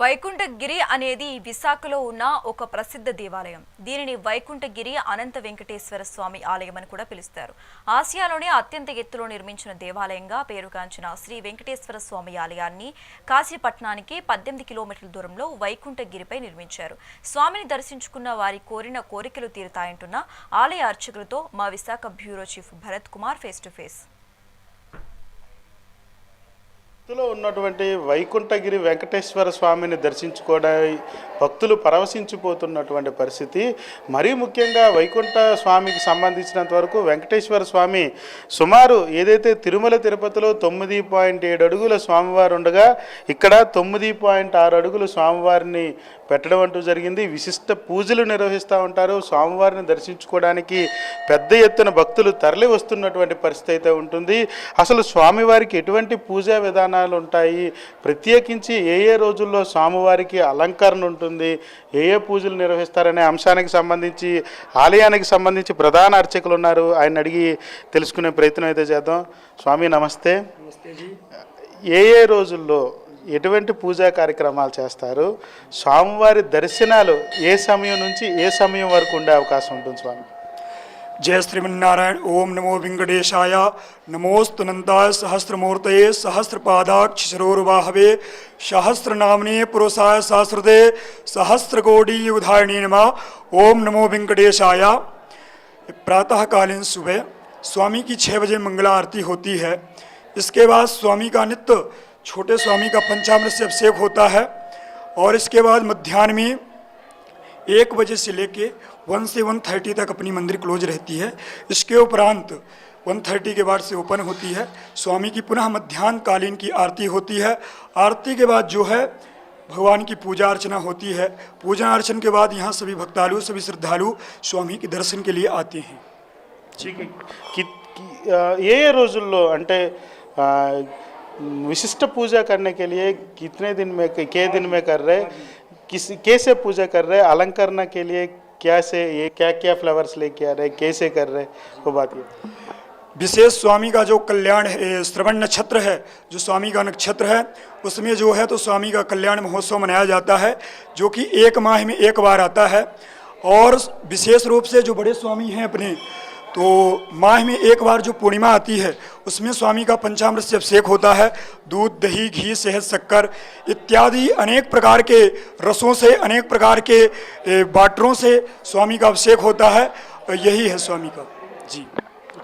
వైకుంఠగిరి అనేది విశాఖలో ఉన్న ఒక ప్రసిద్ధ దేవాలయం. దీనిని వైకుంఠగిరి అనంత వెంకటేశ్వర స్వామి ఆలయం అని కూడా పిలుస్తారు. ఆసియాలోనే అత్యంత ఎత్తులో నిర్మించిన దేవాలయంగా పేరుగాంచిన శ్రీ వెంకటేశ్వర స్వామి ఆలయాన్ని కాశీపట్నానికి పద్దెనిమిది కిలోమీటర్ల దూరంలో వైకుంఠగిరిపై నిర్మించారు. స్వామిని దర్శించుకున్న వారి కోరిన కోరికలు తీరుతాయంటున్న ఆలయ అర్చకులతో మా Visakha bureau chief Bharat Kumar face to face. భక్తులో ఉన్నటువంటి వైకుంఠగిరి వెంకటేశ్వర స్వామిని దర్శించుకోవడానికి భక్తులు పరవశించిపోతున్నటువంటి పరిస్థితి. మరీ ముఖ్యంగా వైకుంఠ స్వామికి సంబంధించినంత వరకు వెంకటేశ్వర స్వామి సుమారు ఏదైతే తిరుమల తిరుపతిలో తొమ్మిది పాయింట్ ఏడు అడుగుల స్వామివారు ఉండగా ఇక్కడ తొమ్మిది పాయింట్ ఆరు అడుగులు స్వామివారిని పెట్టడం అంటూ జరిగింది. విశిష్ట పూజలు నిర్వహిస్తూ ఉంటారు. స్వామివారిని దర్శించుకోవడానికి పెద్ద ఎత్తున భక్తులు తరలి వస్తున్నటువంటి పరిస్థితి అయితే ఉంటుంది. అసలు స్వామివారికి ఎటువంటి పూజా విధానాలు ఉంటాయి? ప్రత్యేకించి ఏ ఏ రోజుల్లో స్వామివారికి అలంకరణ ఉంటుంది? ఏ ఏ పూజలు నిర్వహిస్తారనే అంశానికి సంబంధించి ఆలయానికి సంబంధించి ప్రధాన అర్చకులు ఉన్నారు. ఆయన అడిగి తెలుసుకునే ప్రయత్నం అయితే చేద్దాం. స్వామి నమస్తే. ఏ ఏ రోజుల్లో ఎటువంటి పూజా కార్యక్రమాలు చేస్తారు స్వామివారి దర్శనాలు ఏ సమయం నుంచి ఏ సమయం వరకు ఉండే అవకాశం ఉంటుంది స్వామి जय श्रीमन्नारायण ओम नमो वेंकटेशाय नमोस्तुनंताय सहस्रमूर्तये सहस्रपादाक्षरोर्वाहवे सहस्रनामने पुरुषाय सहस्रते सहस्रकोटि उदाहरणी नमः ओम नमो वेंकटेशाय प्रातःकालीन सुबह स्वामी की छः बजे मंगला आरती होती है इसके बाद स्वामी का नित्य छोटे स्वामी का पंचामृत से अभिषेक होता है और इसके बाद मध्यान्ह में एक बजे से लेके वन से वन थर्टी तक अपनी मंदिर क्लोज रहती है। इसके उपरांत वन थर्टी के बाद से ओपन होती है। स्वामी की पुनः मध्यान्हकालीन की आरती होती है। आरती के बाद जो है भगवान की पूजा अर्चना होती है। पूजा अर्चन के बाद यहाँ सभी भक्तालु, सभी श्रद्धालु स्वामी के दर्शन के लिए आते हैं। ठीक है। ये रोज अंटे विशिष्ट पूजा करने के लिए कितने दिन में, के दिन में कर रहे, किस, कैसे पूजा कर रहे, अलंकरण के लिए क्या से ये, क्या क्या फ्लावर्स लेके आ रहे, कैसे कर रहे, वो बात ये। विशेष स्वामी का जो कल्याण श्रवण नक्षत्र है, जो स्वामी का नक्षत्र है, उसमें जो है तो स्वामी का कल्याण महोत्सव मनाया जाता है, जो कि एक माह में एक बार आता है, और विशेष रूप से जो बड़े स्वामी हैं अपने तो माह में एक बार जो पूर्णिमा आती है उसमें स्वामी का पंचामृत से अभिषेक होता है दूध दही घी शहद शक्कर इत्यादि अनेक प्रकार के रसों से अनेक प्रकार के ए, वाटरों से स्वामी का अभिषेक होता है यही है स्वामी का जी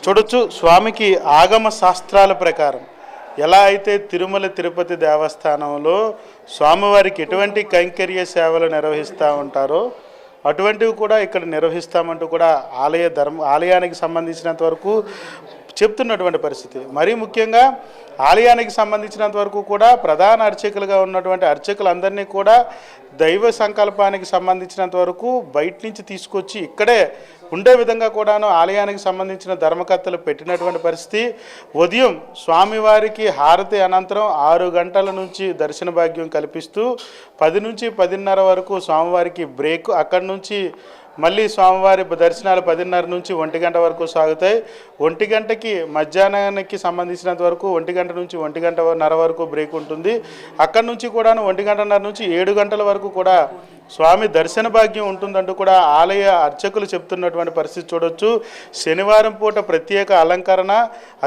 చూడొచ్చు స్వామికి ఆగమ శాస్త్రాల ప్రకారం ఎలా అయితే తిరుమల తిరుపతి దేవస్థానంలో స్వామివారికి ఎటువంటి కైంకర్య సేవలు నిర్వహిస్తూ ఉంటారో అటువంటివి కూడా ఇక్కడ నిర్వహిస్తామంటూ కూడా ఆలయ ధర్మ ఆలయానికి సంబంధించినంత వరకు చెప్తున్నటువంటి పరిస్థితి. మరీ ముఖ్యంగా ఆలయానికి సంబంధించినంత వరకు కూడా ప్రధాన అర్చకులుగా ఉన్నటువంటి అర్చకులందరినీ కూడా దైవ సంకల్పానికి సంబంధించినంత వరకు బయట నుంచి తీసుకొచ్చి ఇక్కడే ఉండే విధంగా కూడాను ఆలయానికి సంబంధించిన ధర్మకర్తలు పెట్టినటువంటి పరిస్థితి. ఉదయం స్వామివారికి హారతి అనంతరం ఆరు గంటల నుంచి దర్శన భాగ్యం కల్పిస్తూ పది నుంచి పదిన్నర వరకు స్వామివారికి బ్రేక్ అక్కడి నుంచి మళ్ళీ స్వామివారి దర్శనాలు పదిన్నర నుంచి ఒంటి గంట వరకు సాగుతాయి. ఒంటి గంటకి మధ్యాహ్నానికి సంబంధించినంత వరకు ఒంటి గంట నుంచి ఒంటి గంటన్నర వరకు బ్రేక్ ఉంటుంది. అక్కడి నుంచి కూడాను ఒంటి గంటన్నర నుంచి ఏడు గంటల వరకు కూడా స్వామి దర్శన భాగ్యం ఉంటుందంటూ కూడా ఆలయ అర్చకులు చెప్తున్నటువంటి పరిస్థితి చూడొచ్చు. శనివారం పూట ప్రత్యేక అలంకరణ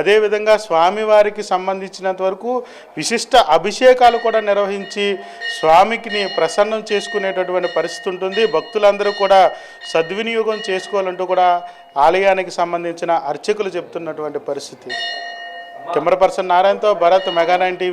అదేవిధంగా స్వామివారికి సంబంధించినంత వరకు విశిష్ట అభిషేకాలు కూడా నిర్వహించి స్వామికిని ప్రసన్నం చేసుకునేటటువంటి పరిస్థితి ఉంటుంది. భక్తులందరూ కూడా సద్వినియోగం చేసుకోవాలంటూ కూడా ఆలయానికి సంబంధించిన అర్చకులు చెప్తున్నటువంటి పరిస్థితి. కెమెరా పర్సన్ నారాయణతో భరత్ మెగా నైన్ టీవీ